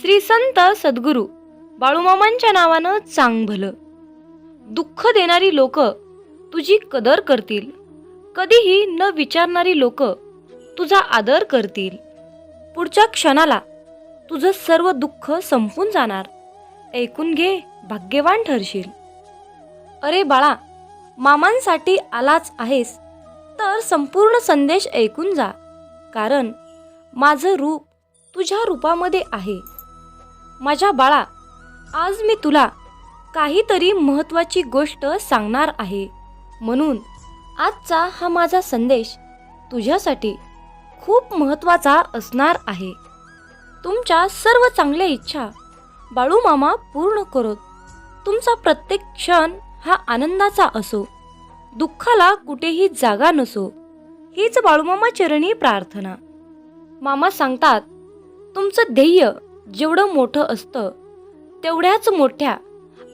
श्री संत सद्गुरू बाळूमामांच्या नावानं चांग भलं दुःख देणारी लोक तुझी कदर करतील. कधीही न विचारणारी लोक तुझा आदर करतील. पुढच्या क्षणाला तुझं सर्व दुःख संपून जाणार. ऐकून घे भाग्यवान ठरशील. अरे बाळा मामांसाठी आलाच आहेस तर संपूर्ण संदेश ऐकून जा. कारण माझं रूप तुझ्या रूपामध्ये आहे. माझ्या बाळा आज मी तुला काहीतरी महत्त्वाची गोष्ट सांगणार आहे. म्हणून आजचा हा माझा संदेश तुझ्यासाठी खूप महत्त्वाचा असणार आहे. तुमच्या सर्व चांगल्या इच्छा बाळूमामा पूर्ण करोत. तुमचा प्रत्येक क्षण हा आनंदाचा असो. दुःखाला कुठेही जागा नसो. हीच बाळूमामा चरणी प्रार्थना. मामा सांगतात तुमचं ध्येय जेवढं मोठं असतं तेवढ्याच मोठ्या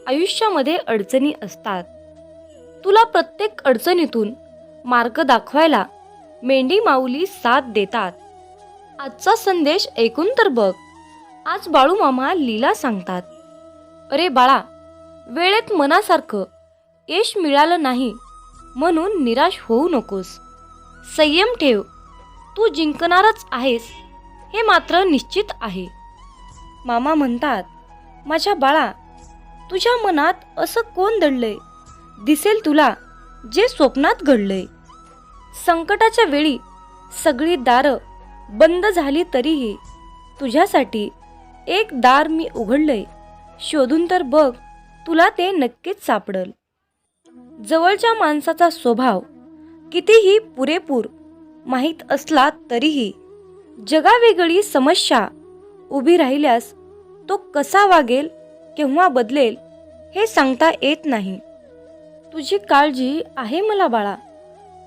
आयुष्यामध्ये अडचणी असतात. तुला प्रत्येक अडचणीतून मार्ग दाखवायला मेंढी माऊली साथ देतात. आजचा संदेश ऐकून तर बघ. आज बाळूमामा लीला सांगतात अरे बाळा वेळेत मनासारखं यश मिळालं नाही म्हणून निराश होऊ नकोस. संयम ठेव. तू जिंकणारच आहेस हे मात्र निश्चित आहे. मामा म्हणतात माझ्या बाळा तुझ्या मनात असं कोण दडलंय? दिसेल तुला जे स्वप्नात घडलंय. संकटाच्या वेळी सगळी दारं बंद झाली तरीही तुझ्यासाठी एक दार मी उघडलंय. शोधून तर बघ तुला ते नक्कीच सापडल. जवळच्या माणसाचा स्वभाव कितीही पुरेपूर माहीत असला तरीही जगावेगळी समस्या उभी राहिल्यास तो कसा वागेल केव्हा बदलेल हे सांगता येत नाही. तुझी काळजी आहे मला बाळा.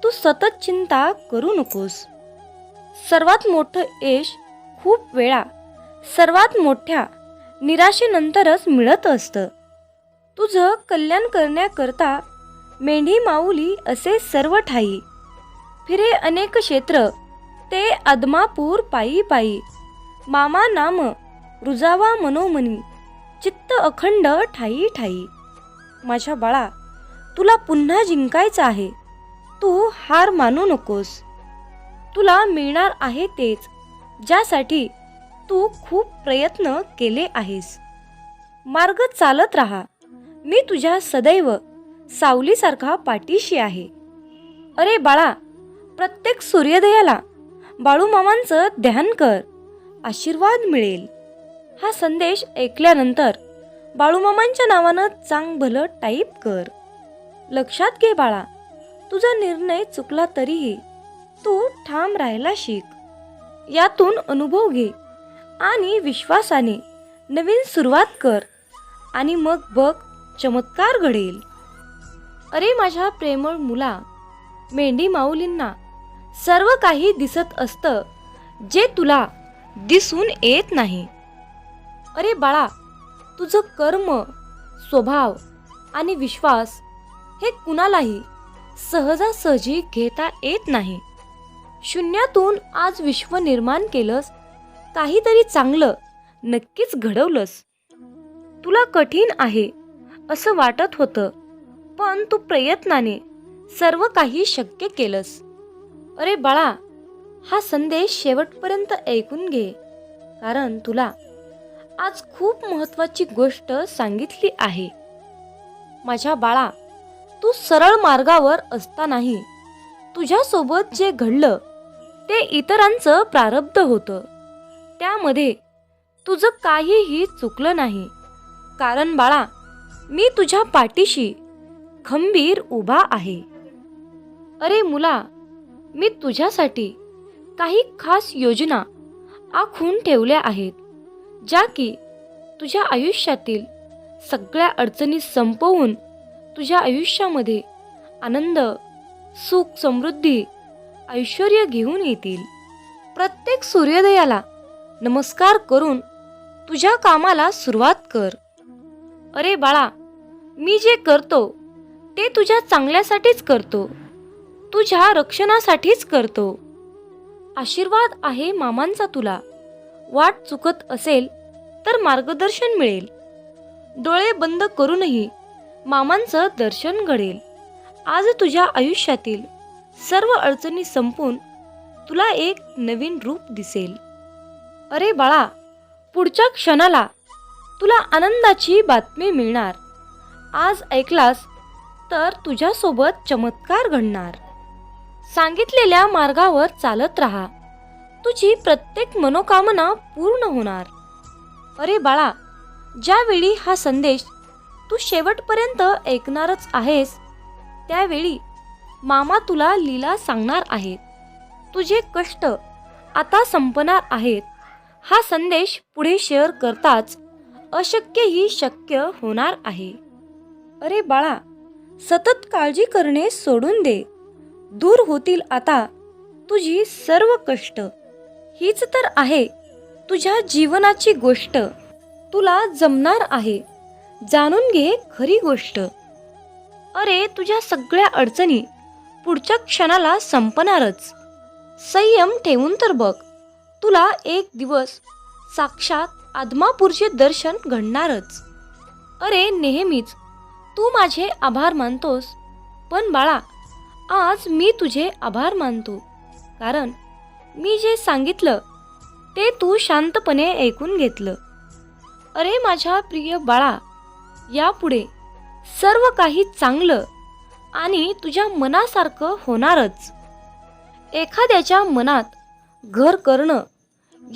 तू सतत चिंता करू नकोस. सर्वात मोठं यश खूप वेळा सर्वात मोठ्या निराशेनंतरच मिळत असतं. तुझं कल्याण करण्याकरता मेंढी माऊली असे सर्व ठाई. फिरे अनेक क्षेत्र ते अदमापूर पायी पायी. मामा नाम रुजावा मनोमनी. चित्त अखंड ठाई ठाई. माझ्या बाळा तुला पुन्हा जिंकायचं आहे. तू हार मानू नकोस. तुला मिळणार आहे तेच ज्यासाठी तू खूप प्रयत्न केले आहेस. मार्ग चालत राहा. मी तुझ्या सदैव सावलीसारखा पाठीशी आहे. अरे बाळा प्रत्येक सूर्योदयाला बाळूमामांचं ध्यान कर. आशीर्वाद मिळेल. हा संदेश ऐकल्यानंतर बाळूमामांच्या नावानं चांग भलं टाईप कर. लक्षात घे बाळा तुझा निर्णय चुकला तरीही तू ठाम राहायला शिक. यातून अनुभव घे आणि विश्वासाने नवीन सुरुवात कर आणि मग बघ चमत्कार घडेल. अरे माझ्या प्रेमळ मुला मेंढी माऊलींना सर्व काही दिसत असतं जे तुला दिसून येत नाही. अरे बाळा तुझं कर्म स्वभाव आणि विश्वास हे कुणालाही सहजासहजी घेता येत नाही. शून्यातून आज विश्व निर्माण केलंस काहीतरी चांगलं नक्कीच घडवलंस. तुला कठीण आहे असं वाटत होतं पण तू प्रयत्नाने सर्व काही शक्य केलंस. अरे बाळा हा संदेश शेवटपर्यंत ऐकून घे. कारण तुला आज खूप महत्वाची गोष्ट सांगितली आहे. माझ्या बाळा तू सरळ मार्गावर असतानाही तुझ्यासोबत जे घडलं ते इतरांचं प्रारब्ध होतं. त्यामध्ये तुझं काहीही चुकलं नाही. कारण बाळा मी तुझ्या पाठीशी खंबीर उभा आहे. अरे मुला मी तुझ्यासाठी काही खास योजना आखून ठेवल्या आहेत ज्या की तुझ्या आयुष्यातील सगळ्या अडचणी संपवून तुझ्या आयुष्यामध्ये आनंद सुख समृद्धी ऐश्वर घेऊन येतील. प्रत्येक सूर्योदयाला नमस्कार करून तुझ्या कामाला सुरुवात कर. अरे बाळा मी जे करतो ते तुझ्या चांगल्यासाठीच करतो. तुझ्या रक्षणासाठीच करतो. आशीर्वाद आहे मामांचा तुला. वाट चुकत असेल तर मार्गदर्शन मिळेल. डोळे बंद करूनही मामांचं दर्शन घडेल. आज तुझ्या आयुष्यातील सर्व अडचणी संपून तुला एक नवीन रूप दिसेल. अरे बाळा पुढच्या क्षणाला तुला आनंदाची बातमी मिळणार. आज ऐकलास तर तुझ्यासोबत चमत्कार घडणार. सांगितलेल्या मार्गावर चालत राहा. तुझी प्रत्येक मनोकामना पूर्ण होणार. अरे बाळा ज्यावेळी हा संदेश तू शेवटपर्यंत ऐकणारच आहेस त्यावेळी मामा तुला लीला सांगणार आहेत. तुझे कष्ट आता संपणार आहेत. हा संदेश पुढे शेअर करताच अशक्यही शक्य होणार आहे. अरे बाळा सतत काळजी करणे सोडून दे. दूर होतील आता तुझी सर्व कष्ट. हीच तर आहे तुझ्या जीवनाची गोष्ट. तुला जमणार आहे. जाणून घे खरी गोष्ट. अरे तुझ्या सगळ्या अडचणी पुढच्या क्षणाला संपणारच. संयम ठेवून तर बघ. तुला एक दिवस साक्षात आदमापूरचे दर्शन घडणारच. अरे नेहमीच. तू माझे आभार मानतोस. पण बाळा आज मी तुझे आभार मानतो. कारण मी जे सांगितलं ते तू शांतपणे ऐकून घेतलं. अरे माझ्या प्रिय बाळा यापुढे सर्व काही चांगलं आणि तुझ्या मनासारखं होणारच. एखाद्याच्या मनात घर करणं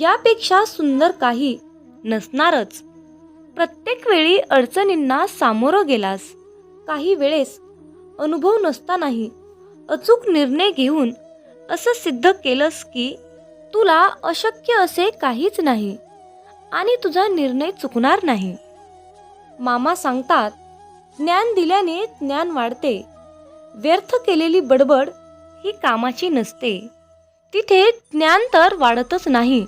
यापेक्षा सुंदर काही नसणारच. प्रत्येक वेळी अडचणींना सामोरं गेलास काही वेळेस अनुभव नसतानाही अचूक निर्णय घेऊन असं सिद्ध केलंस की तुला अशक्य असे काहीच नाही आणि तुझा निर्णय चुकणार नाही. मामा सांगतात ज्ञान दिल्याने ज्ञान वाढते. व्यर्थ केलेली बडबड ही कामाची नसते. तिथे ज्ञान तर वाढतच नाही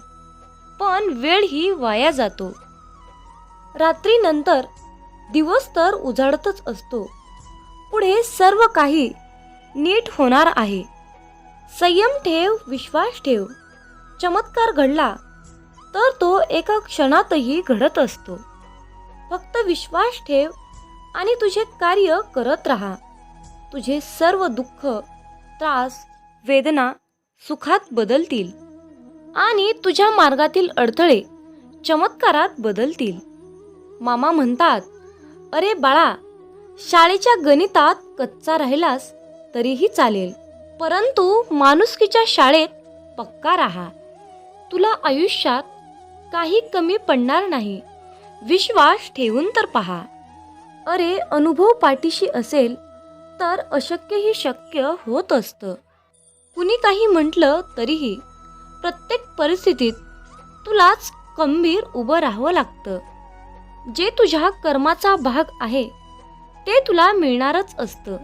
पण वेळ ही वाया जातो. रात्रीनंतर दिवस तर उजाडतच असतो. पुढे सर्व काही नीट होणार आहे. संयम ठेव विश्वास ठेव. चमत्कार घडला तर तो एका क्षणातही घडत असतो. फक्त विश्वास ठेव आणि तुझे कार्य करत राहा. तुझे सर्व दुःख त्रास वेदना सुखात बदलतील आणि तुझ्या मार्गातील अडथळे चमत्कारात बदलतील. मामा म्हणतात अरे बाळा शाळेच्या गणितात कच्चा राहिलास तरीही चालेल. परंतु माणुसकीच्या शाळेत पक्का राहा. तुला आयुष्यात काही कमी पडणार नाही. विश्वास ठेवून तर पहा. अरे अनुभव पाठीशी असेल तर अशक्यही शक्य होत असतं. कुणी काही म्हटलं तरीही प्रत्येक परिस्थितीत तुलाच गंभीर उभं राहावं लागतं. जे तुझ्या कर्माचा भाग आहे ते तुला मिळणारच असतं.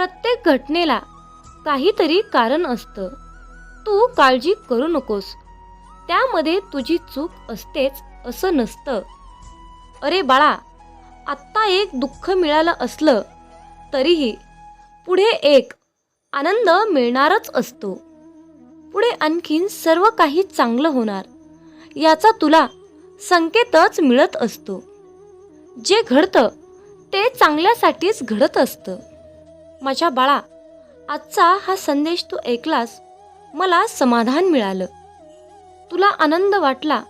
प्रत्येक घटनेला काहीतरी कारण असतं. तू काळजी करू नकोस. त्यामध्ये तुझी चूक असतेच असं नसतं. अरे बाळा आत्ता एक दुःख मिळालं असलं तरीही पुढे एक आनंद मिळणारच असतो. पुढे आणखीन सर्व काही चांगलं होणार याचा तुला संकेतच मिळत असतो. जे घडतं ते चांगल्यासाठीच घडत असतं. माझ्या बाळा आजचा हा संदेश तू ऐकलास मला समाधान मिळालं. तुला आनंद वाटला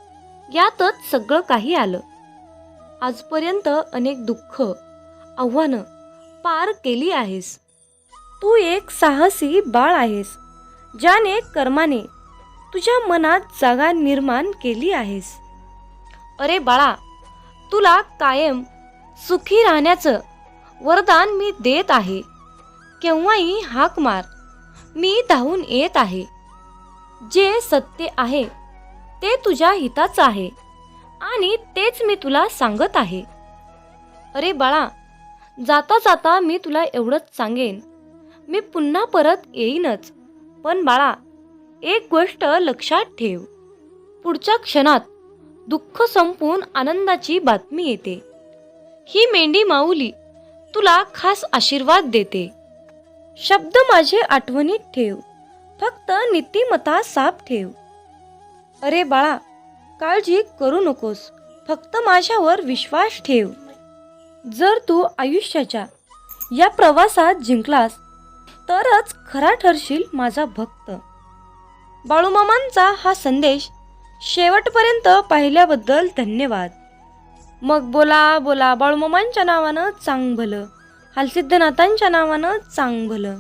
यातच सगळं काही आलं. आजपर्यंत अनेक दुःख आव्हानं पार केली आहेस. तू एक साहसी बाळ आहेस ज्याने कर्माने तुझ्या मनात जागा निर्माण केली आहेस. अरे बाळा तुला कायम सुखी राहण्याचं वरदान मी देत आहे. केव्हाही हाक मार. मी धावून येत आहे. जे सत्य आहे ते तुझ्या हिताचं आहे आणि तेच मी तुला सांगत आहे. अरे बाळा जाता जाता मी तुला एवढंच सांगेन. मी पुन्हा परत येईनच. पण बाळा एक गोष्ट लक्षात ठेव. पुढच्या क्षणात दुःख संपून आनंदाची बातमी येते. ही मेंढी माऊली तुला खास आशीर्वाद देते. शब्द माझे आठवणीत ठेव. फक्त नीतिमता साफ ठेव. अरे बाळा काळजी करू नकोस. फक्त माझ्यावर विश्वास ठेव. जर तू आयुष्याच्या या प्रवासात जिंकलास तरच खरा ठरशील माझा भक्त. बाळूमामांचा हा संदेश शेवटपर्यंत पाहिल्याबद्दल धन्यवाद. मग बोला बोला बाळूमामांच्या नावानं चांग भलं हालसिद्धनाथांच्या नावानं चांग भलं